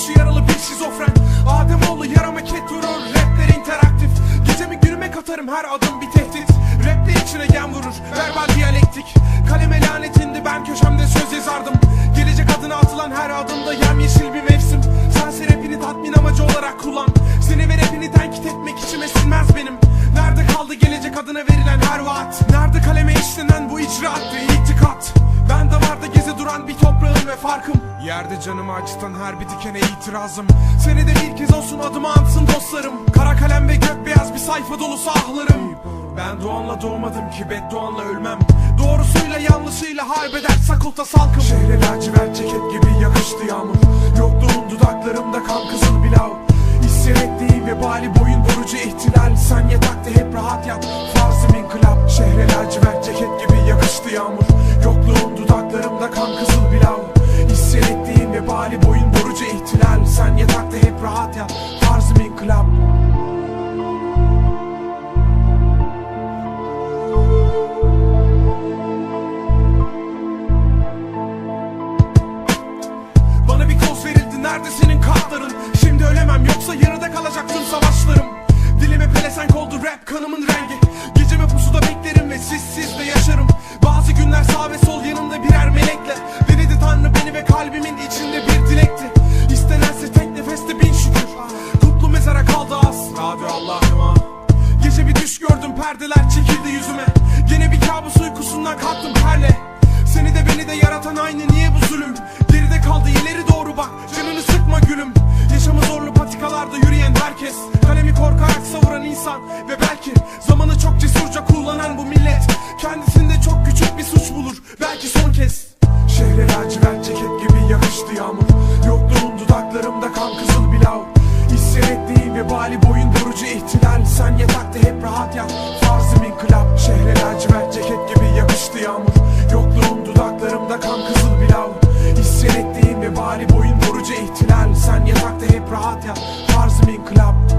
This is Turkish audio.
Görüşü yaralı bir şizofren. Ademoğlu yarama ket vurur Rapler interaktif. Gecemi günüme katarım her adım bir tehdit. Rapler içine gem vurur Verbal diyalektik. Kaleme lanetindi ben köşemde söz yazardım. Gelecek adına atılan her adımda yemyeşil bir mevsim. Sense rapini tatmin amacı olarak kullan. Seni ve rapini tenkit etmek içime sinmez benim. Nerede kaldı gelecek adına verilen her vaat? Nerede kaleme işlenen bu icraat ve itikat? Bende vardı gezi duran bir toprağım ve farkım. Yerde canımı acıtan her bir dikene itirazım. Senede bir kez olsun adımı ansın dostlarım. Kara kalem ve gökbeyaz bir sayfa dolusu ahlarım Ben doğanla doğmadım ki bedduanla ölmem. Doğrusuyla yanlışıyla harbeder sakulta salkım. Şehre lacivert ceket gibi yakıştı İnkılap Bana bir koz verildi nerede senin kartların Şimdi ölemem yoksa yarıda kalacak tüm savaşlarım. Dilime pelesenk oldu rap kanımın rengi. Geceme pusuda beklerim ve sizsiz de yaşarım. Bazı günler sağ ve sol yanımda birer melekle Denedi tanrı beni ve kalbimin içinde de yaratan aynı niye bu zulüm? Geride kaldı ileri doğru bak canını sıkma gülüm. Yaşamı zorlu patikalarda yürüyen herkes Kalemi korkarak savuran insan Ve belki zamanı çok cesurca kullanan bu millet Kendisinde çok küçük bir suç bulur belki son kez. Şehre lacivert ceket gibi yakıştı yağmur Yokluğun dudaklarımda kan kızıl bilav İsyan ettiğim ve bali boyun vurucu ihtilal Sen yatakta hep rahat yat kan kızıl bilav İsyan ettiğim ve bali boyun vurucu ihtilal. Sen yatakta hep rahat yat. Farzım inkılap